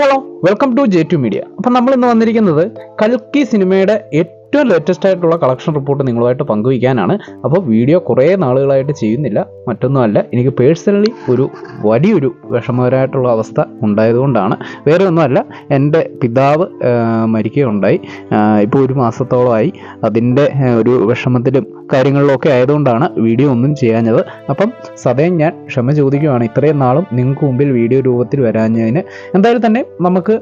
Hello welcome to J two media അപ്പം നമ്മൾ ഇന്ന് വന്നിരിക്കുന്നത് കൽക്കി സിനിമയുടെ ഏറ്റവും ലേറ്റസ്റ്റ് ആയിട്ടുള്ള കളക്ഷൻ റിപ്പോർട്ട് നിങ്ങളുമായിട്ട് പങ്കുവയ്ക്കാനാണ്. അപ്പോൾ വീഡിയോ കുറേ നാളുകളായിട്ട് ചെയ്യുന്നില്ല മറ്റൊന്നുമല്ല എനിക്ക് പേഴ്സണലി ഒരു വലിയൊരു വിഷമകരമായിട്ടുള്ള അവസ്ഥ ഉണ്ടായതുകൊണ്ടാണ്. വേറെ ഒന്നുമല്ല എന്റെ പിതാവ് മരിക്കുകയുണ്ടായി. ഇപ്പോൾ ഒരു മാസത്തോളമായി അതിന്റെ ഒരു വിഷമത്തിലും കാര്യങ്ങളിലൊക്കെ ആയതുകൊണ്ടാണ് വീഡിയോ ഒന്നും ചെയ്യാഞ്ഞത്. അപ്പം സദയം ഞാൻ ക്ഷമ ചോദിക്കുകയാണ്. ഇത്രയും നാളും നിങ്ങൾക്ക് മുമ്പിൽ വീഡിയോ രൂപത്തിൽ വരാഞ്ഞതിന്. എന്തായാലും തന്നെ നമുക്ക്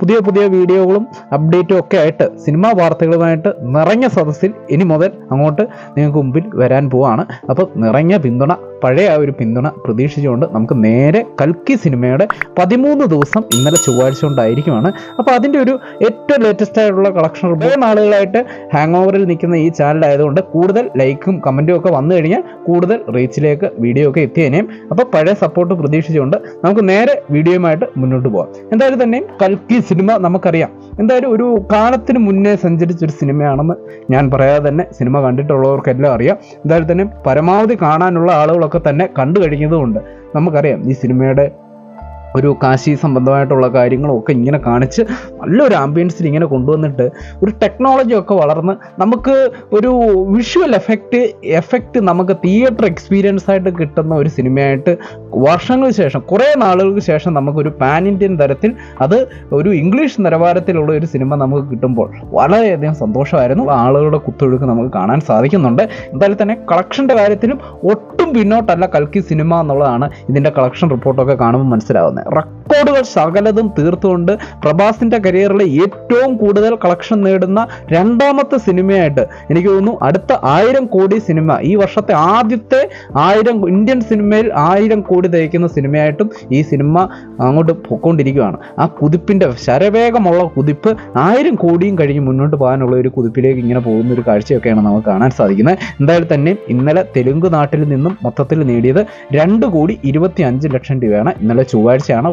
പുതിയ പുതിയ വീഡിയോകളും അപ്ഡേറ്റും ഒക്കെ ആയിട്ട് സിനിമാ വാർത്തകളുമായിട്ട് നിറഞ്ഞ സദസ്സിൽ ഇനി മുതൽ അങ്ങോട്ട് നിങ്ങൾക്ക് മുമ്പിൽ വരാൻ പോവാണ്. അപ്പം നിറഞ്ഞ പിന്തുണ പഴയ ആ ഒരു പിന്തുണ പ്രതീക്ഷിച്ചുകൊണ്ട് നമുക്ക് നേരെ കൽക്കി സിനിമയുടെ പതിമൂന്ന് ദിവസം ഇന്നലെ ചൊവ്വാഴ്ച കൊണ്ടായിരിക്കുമാണ് അപ്പോൾ അതിന്റെ ഒരു ഏറ്റവും ലേറ്റസ്റ്റ് ആയിട്ടുള്ള കളക്ഷൻ കുറേ നാളുകളായിട്ട് ഹാങ് ഓവറിൽ നിൽക്കുന്ന ഈ ചാനൽ ആയതുകൊണ്ട് കൂടുതൽ ലൈക്കും കമന്റും ഒക്കെ വന്നു കഴിഞ്ഞാൽ കൂടുതൽ റീച്ചിലേക്ക് വീഡിയോ ഒക്കെ എത്തിയേനെയും അപ്പോൾ പഴയ സപ്പോർട്ട് പ്രതീക്ഷിച്ചുകൊണ്ട് നമുക്ക് നേരെ വീഡിയോയുമായിട്ട് മുന്നോട്ട് പോകാം എന്തായാലും തന്നെയും കൽക്കി സിനിമ നമുക്കറിയാം. എന്തായാലും ഒരു കാലത്തിന് മുന്നേ സഞ്ചരിച്ച ഒരു സിനിമയാണെന്ന് ഞാൻ പറയാതെ തന്നെ സിനിമ കണ്ടിട്ടുള്ളവർക്കെല്ലാം അറിയാം. എന്തായാലും തന്നെ പരമാവധി കാണാനുള്ള ആളുകളൊക്കെ തന്നെ കണ്ടു കഴിഞ്ഞതുകൊണ്ട് നമുക്കറിയാം ഈ സിനിമയുടെ ഒരു കാശി സംബന്ധമായിട്ടുള്ള കാര്യങ്ങളൊക്കെ ഇങ്ങനെ കാണിച്ച് നല്ലൊരു ആംബിയൻസിൽ ഇങ്ങനെ കൊണ്ടുവന്നിട്ട് ഒരു ടെക്നോളജി ഒക്കെ വളർന്ന് നമുക്ക് ഒരു വിഷ്വൽ എഫക്റ്റ് എഫക്റ്റ് നമുക്ക് തിയേറ്റർ എക്സ്പീരിയൻസ് ആയിട്ട് കിട്ടുന്ന ഒരു സിനിമയായിട്ട് വർഷങ്ങൾക്ക് ശേഷം കുറേ നാളുകൾക്ക് ശേഷം നമുക്കൊരു പാൻ ഇന്ത്യൻ തരത്തിൽ അത് ഒരു ഇംഗ്ലീഷ് നിലവാരത്തിലുള്ള ഒരു സിനിമ നമുക്ക് കിട്ടുമ്പോൾ വളരെയധികം സന്തോഷമായിരുന്നു. ആളുകളുടെ കുത്തൊഴുക്ക് നമുക്ക് കാണാൻ സാധിക്കുന്നുണ്ട്. എന്തായാലും തന്നെ കളക്ഷന്റെ കാര്യത്തിലും ഒട്ടും പിന്നോട്ടല്ല കൽക്കി സിനിമ എന്നുള്ളതാണ് ഇതിന്റെ കളക്ഷൻ റിപ്പോർട്ടൊക്കെ കാണുമ്പോൾ മനസ്സിലാവുന്നത്. رق റെക്കോർഡുകൾ സകലതും തീർത്തുകൊണ്ട് പ്രഭാസിന്റെ കരിയറിലെ ഏറ്റവും കൂടുതൽ കളക്ഷൻ നേടുന്ന രണ്ടാമത്തെ സിനിമയായിട്ട് എനിക്ക് തോന്നുന്നു അടുത്ത ആയിരം കോടി സിനിമ ഈ വർഷത്തെ ആദ്യത്തെ ആയിരം ഇന്ത്യൻ സിനിമയിൽ ആയിരം കോടി തയ്ക്കുന്ന സിനിമയായിട്ടും ഈ സിനിമ അങ്ങോട്ട് പൊക്കൊണ്ടിരിക്കുകയാണ്. ആ കുതിപ്പിന്റെ ശരവേഗമുള്ള കുതിപ്പ് ആയിരം കോടിയും കഴിഞ്ഞ് മുന്നോട്ട് പോകാനുള്ള ഒരു കുതിപ്പിലേക്ക് ഇങ്ങനെ പോകുന്ന ഒരു കാഴ്ചയൊക്കെയാണ് നമുക്ക് കാണാൻ സാധിക്കുന്നത്. എന്തായാലും തന്നെ ഇന്നലെ തെലുങ്ക് നാട്ടിൽ നിന്നും മൊത്തത്തിൽ നേടിയത് രണ്ട് കോടി ഇരുപത്തി അഞ്ച് ലക്ഷം രൂപയാണ്. ഇന്നലെ ചൊവ്വാഴ്ചയാണ്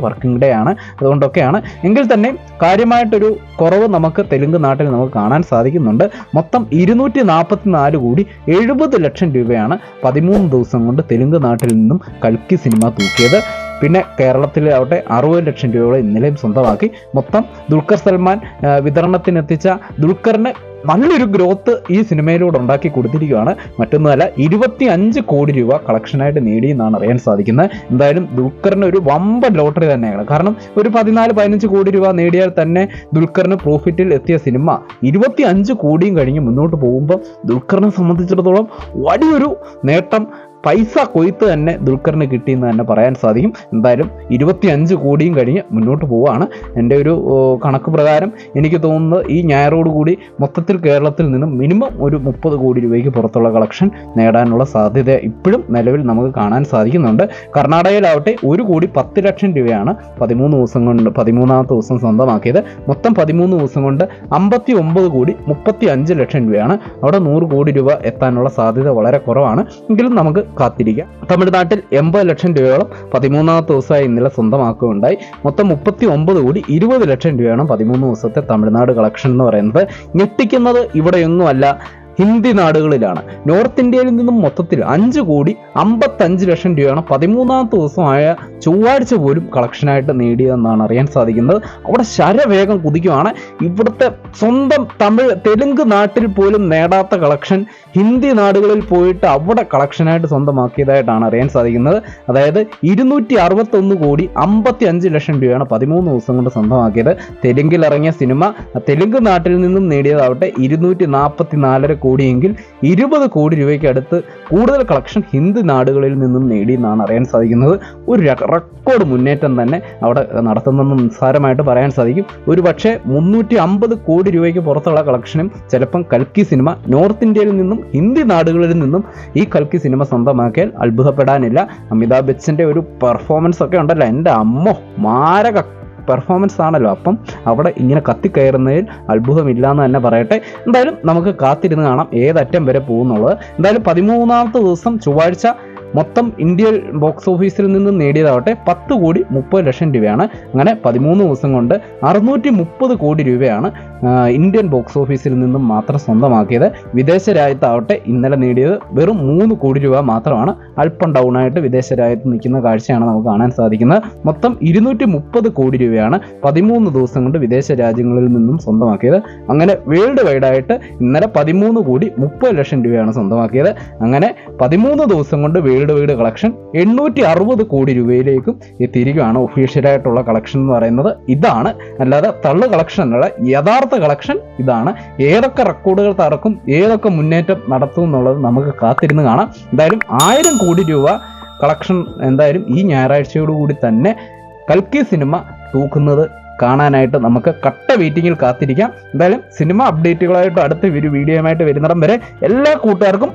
ആണ് അതുകൊണ്ടൊക്കെയാണ്. എങ്കിൽ തന്നെ കാര്യമായിട്ടൊരു കുറവ് നമുക്ക് തെലുങ്ക് നാട്ടിൽ നമുക്ക് കാണാൻ സാധിക്കുന്നുണ്ട്. മൊത്തം ഇരുന്നൂറ്റി നാൽപ്പത്തി നാല് കോടി എഴുപത് ലക്ഷം രൂപയാണ് പതിമൂന്ന് ദിവസം കൊണ്ട് തെലുങ്ക് നാട്ടിൽ നിന്നും കൽക്കി സിനിമ തൂക്കിയത്. പിന്നെ കേരളത്തിലാവട്ടെ അറുപത് ലക്ഷം രൂപയോളം ഇന്നലെയും സ്വന്തമാക്കി. മൊത്തം ദുൽഖർ സൽമാൻ വിതരണത്തിനെത്തിച്ച ദുൽഖറിന് നല്ലൊരു ഗ്രോത്ത് ഈ സിനിമയിലൂടെ ഉണ്ടാക്കി കൊടുത്തിരിക്കുകയാണ്. മറ്റൊന്നുമല്ല ഇരുപത്തി അഞ്ച് കോടി രൂപ കളക്ഷനായിട്ട് നേടി എന്നാണ് അറിയാൻ സാധിക്കുന്നത്. എന്തായാലും ദുൽഖറിന് ഒരു വമ്പൻ ലോട്ടറി തന്നെയാണ്. കാരണം ഒരു പതിനാല് പതിനഞ്ച് കോടി രൂപ നേടിയാൽ തന്നെ ദുൽഖറിന് പ്രോഫിറ്റിൽ എത്തിയ സിനിമ ഇരുപത്തി അഞ്ച് കോടിയും കഴിഞ്ഞ് മുന്നോട്ട് പോകുമ്പോൾ ദുൽഖറിനെ സംബന്ധിച്ചിടത്തോളം വലിയൊരു നേട്ടം പൈസ കൊയ്ത്ത് തന്നെ ദുൽഖറിന് കിട്ടിയെന്ന് തന്നെ പറയാൻ സാധിക്കും. എന്തായാലും ഇരുപത്തി അഞ്ച് കോടിയും കഴിഞ്ഞ് മുന്നോട്ട് പോവുകയാണ് എന്റെ ഒരു കണക്ക് പ്രകാരം. എനിക്ക് തോന്നുന്നത് ഈ ഞായറോട് കൂടി മൊത്തത്തിൽ കേരളത്തിൽ നിന്നും മിനിമം ഒരു മുപ്പത് കോടി രൂപയ്ക്ക് പുറത്തുള്ള കളക്ഷൻ നേടാനുള്ള സാധ്യത ഇപ്പോഴും നിലവിൽ നമുക്ക് കാണാൻ സാധിക്കുന്നുണ്ട്. കർണാടകയിലാവട്ടെ ഒരു കോടി പത്ത് ലക്ഷം രൂപയാണ് പതിമൂന്ന് ദിവസം കൊണ്ട് പതിമൂന്നാമത്തെ ദിവസം സ്വന്തമാക്കിയത്. മൊത്തം പതിമൂന്ന് ദിവസം കൊണ്ട് അമ്പത്തി ഒമ്പത് കോടി മുപ്പത്തി അഞ്ച് ലക്ഷം രൂപയാണ്. അവിടെ നൂറ് കോടി രൂപ എത്താനുള്ള സാധ്യത വളരെ കുറവാണ്. എങ്കിലും നമുക്ക് കാത്തിരിക്കാം. തമിഴ്നാട്ടിൽ എൺപത് ലക്ഷം രൂപയോളം പതിമൂന്നാമത്തെ ദിവസമായി ഇന്നലെ സ്വന്തമാക്കുകയുണ്ടായി. മൊത്തം മുപ്പത്തി ഒമ്പത് കോടി ഇരുപത് ലക്ഷം രൂപയാണ് പതിമൂന്ന് ദിവസത്തെ തമിഴ്നാട് കളക്ഷൻ എന്ന് പറയുന്നത്. ഞെട്ടിക്കുന്നത് ഇവിടെയൊന്നുമല്ല. ഹിന്ദി നാടുകളിലാണ്. നോർത്ത് ഇന്ത്യയിൽ നിന്നും മൊത്തത്തിൽ അഞ്ച് കോടി അമ്പത്തഞ്ച് ലക്ഷം രൂപയാണ് പതിമൂന്നാമത്തെ ദിവസമായ ചൊവ്വാഴ്ച പോലും കളക്ഷനായിട്ട് നേടിയതെന്നാണ് അറിയാൻ സാധിക്കുന്നത്. അവിടെ ശരവേഗം കുതിക്കുവാണ് ഇവിടുത്തെ സ്വന്തം തമിഴ് തെലുങ്ക് നാട്ടിൽ പോലും നേടാത്ത കളക്ഷൻ ഹിന്ദി നാടുകളിൽ പോയിട്ട് അവിടെ കളക്ഷനായിട്ട് സ്വന്തമാക്കിയതായിട്ടാണ് അറിയാൻ സാധിക്കുന്നത്. അതായത് ഇരുന്നൂറ്റി അറുപത്തൊന്ന് കോടി അമ്പത്തി അഞ്ച് ലക്ഷം രൂപയാണ് പതിമൂന്ന് ദിവസം കൊണ്ട് സ്വന്തമാക്കിയത്. തെലുങ്കിൽ ഇറങ്ങിയ സിനിമ തെലുങ്ക് നാട്ടിൽ നിന്നും നേടിയതാവട്ടെ ഇരുന്നൂറ്റി നാൽപ്പത്തി നാലര കോടിയെങ്കിൽ ഇരുപത് കോടി രൂപയ്ക്ക് അടുത്ത് കൂടുതൽ കളക്ഷൻ ഹിന്ദി നാടുകളിൽ നിന്നും നേടി എന്നാണ് അറിയാൻ സാധിക്കുന്നത്. ഒരു റെക്കോർഡ് മുന്നേറ്റം തന്നെ അവിടെ നടത്തുന്നെന്ന് നിസ്സാരമായിട്ട് പറയാൻ സാധിക്കും. ഒരു പക്ഷേ മുന്നൂറ്റി അമ്പത് കോടി രൂപയ്ക്ക് പുറത്തുള്ള കളക്ഷനും ചിലപ്പം കൽക്കി സിനിമ നോർത്ത് ഇന്ത്യയിൽ നിന്നും ഹിന്ദി നാടുകളിൽ നിന്നും ഈ കൽക്കി സിനിമ സ്വന്തമാക്കിയാൽ അത്ഭുതപ്പെടാനില്ല. അമിതാഭ് ബച്ചന്റെ ഒരു പെർഫോമൻസ് ഒക്കെ ഉണ്ടല്ലോ. എന്റെ അമ്മോ മാരക പെർഫോമൻസ് ആണല്ലോ. അപ്പം അവിടെ ഇങ്ങനെ കത്തിക്കയറുന്നതിൽ അത്ഭുതമില്ല എന്ന് തന്നെ പറയട്ടെ. എന്തായാലും നമുക്ക് കാത്തിരുന്ന് കാണാം ഏതറ്റം വരെ പോകുന്നുള്ളത്. എന്തായാലും പതിമൂന്നാമത്തെ ദിവസം ചൊവ്വാഴ്ച മൊത്തം ഇന്ത്യൻ ബോക്സ് ഓഫീസിൽ നിന്ന് നേടിയതാവട്ടെ പത്ത് കോടി മുപ്പത് ലക്ഷം രൂപയാണ്. അങ്ങനെ പതിമൂന്ന് ദിവസം കൊണ്ട് അറുന്നൂറ്റി മുപ്പത് കോടി രൂപയാണ് ഇന്ത്യൻ ബോക്സ് ഓഫീസിൽ നിന്നും മാത്രം സ്വന്തമാക്കിയത്. വിദേശ രാജ്യത്താവട്ടെ ഇന്നലെ നേടിയത് വെറും മൂന്ന് കോടി രൂപ മാത്രമാണ്. അല്പം ഡൗൺ ആയിട്ട് വിദേശ രാജ്യത്ത് നിൽക്കുന്ന കാഴ്ചയാണ് നമുക്ക് കാണാൻ സാധിക്കുന്നത്. മൊത്തം ഇരുന്നൂറ്റി മുപ്പത് കോടി രൂപയാണ് പതിമൂന്ന് ദിവസം കൊണ്ട് വിദേശ രാജ്യങ്ങളിൽ നിന്നും സ്വന്തമാക്കിയത്. അങ്ങനെ വേൾഡ് വൈഡായിട്ട് ഇന്നലെ പതിമൂന്ന് കോടി മുപ്പത് ലക്ഷം രൂപയാണ് സ്വന്തമാക്കിയത്. അങ്ങനെ പതിമൂന്ന് ദിവസം കൊണ്ട് വേൾഡ് വൈഡ് കളക്ഷൻ എണ്ണൂറ്റി അറുപത് കോടി രൂപയിലേക്കും എത്തിയിരിക്കുകയാണ്. ഒഫീഷ്യലായിട്ടുള്ള കളക്ഷൻ എന്ന് പറയുന്നത് ഇതാണ്. അല്ലാതെ തള്ളു കളക്ഷൻ അല്ല യഥാർത്ഥ കളക്ഷൻ ഇതാണ്. ഏതൊക്കെ റെക്കോർഡുകൾ തറക്കും ഏതൊക്കെ മുന്നേറ്റം നടത്തും എന്നുള്ളത് നമുക്ക് കാത്തിരുന്ന് കാണാം. എന്തായാലും ആയിരം കോടി രൂപ കളക്ഷൻ എന്തായാലും ഈ ഞായറാഴ്ചയോടുകൂടി തന്നെ കൽക്കി സിനിമ തൂക്കുന്നത് കാണാനായിട്ട് നമുക്ക് കട്ട വെയിറ്റിങ്ങിൽ കാത്തിരിക്കാം. എന്തായാലും സിനിമ അപ്ഡേറ്റുകളായിട്ട് അടുത്ത ഒരു വീഡിയോയുമായിട്ട് വരുന്നിടം വരെ എല്ലാ കൂട്ടുകാർക്കും